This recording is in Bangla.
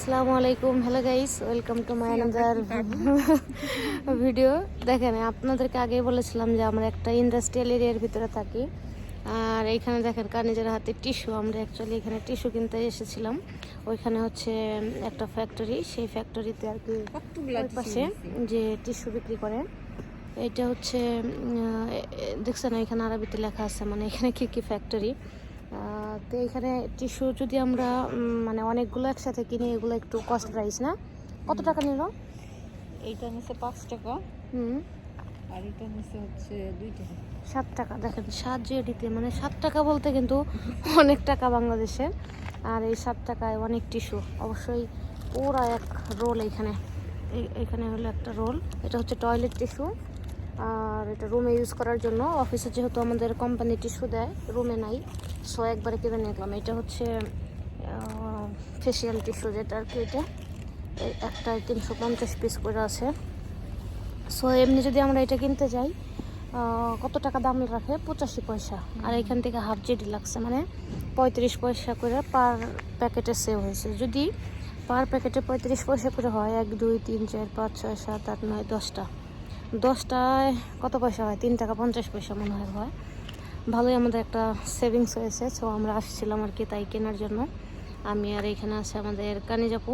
আসসালামু আলাইকুম। Hello guys welcome to my another video দেখেন আপনাদেরকে আগে বলেছিলাম যে আমরা একটা ইন্ডাস্ট্রিয়াল এরিয়ার ভিতরে থাকি। আর এইখানে দেখেন কানিজের হাতে টিস্যু আমরা অ্যাকচুয়ালি এখানে টিস্যু কিনতে এসেছিলাম। ওইখানে হচ্ছে একটা ফ্যাক্টরি সেই ফ্যাক্টরিতে আর কি পাশে যে টিস্যু বিক্রি করে। এটা হচ্ছে দেখছেন এখানে আরবিতে লেখা আছে মানে এখানে কি কি ফ্যাক্টরি তো এখানে টিস্যু যদি আমরা মানে অনেকগুলো একসাথে কিনি এগুলো একটু কস্ট প্রাইস না? কত টাকা নিল? এইটা নিচে পাঁচ টাকা। হুম। আর এটা নিচে হচ্ছে দুই টাকা। সাত টাকা। দেখেন সাত জিওডিতে মানে সাত টাকা বলতে কিন্তু অনেক টাকা বাংলাদেশে। আর এই সাত টাকায় অনেক টিস্যু অবশ্যই পুরা এক রোল এইখানে এই- এইখানে হলো একটা রোল এটা হচ্ছে টয়লেট টিস্যু আর এটা রুমে ইউজ করার জন্য। অফিসে যেহেতু আমাদের কোম্পানি টিস্যু দেয় রুমে নাই। সো একবারে কিনে নিলাম এটা হচ্ছে ফেসিয়াল টিস্যু যেটা আর কি এটা। এই একটায় তিনশো পঞ্চাশ পিস করে আছে। সো এমনি যদি আমরা এটা কিনতে যাই কত টাকা দাম রাখে? পঁচাশি পয়সা। আর এখান থেকে হাফ জেডি লাগছে মানে পঁয়ত্রিশ পয়সা করে পার প্যাকেটে সেভ হয়েছে। যদি পার প্যাকেটে পঁয়ত্রিশ পয়সা করে হয়, এক, দুই, তিন, চার, পাঁচ, ছয়, সাত, আট, নয়, দশটা। দশটায় কত পয়সা হয়? তিন টাকা পঞ্চাশ পয়সা মনে হয় হয়। ভালোই আমাদের একটা সেভিংস হয়েছে সো আমরা আসছিলাম আর কি তাই কেনার জন্য। আমি আর এখানে আছে আমাদের কানিজাপু।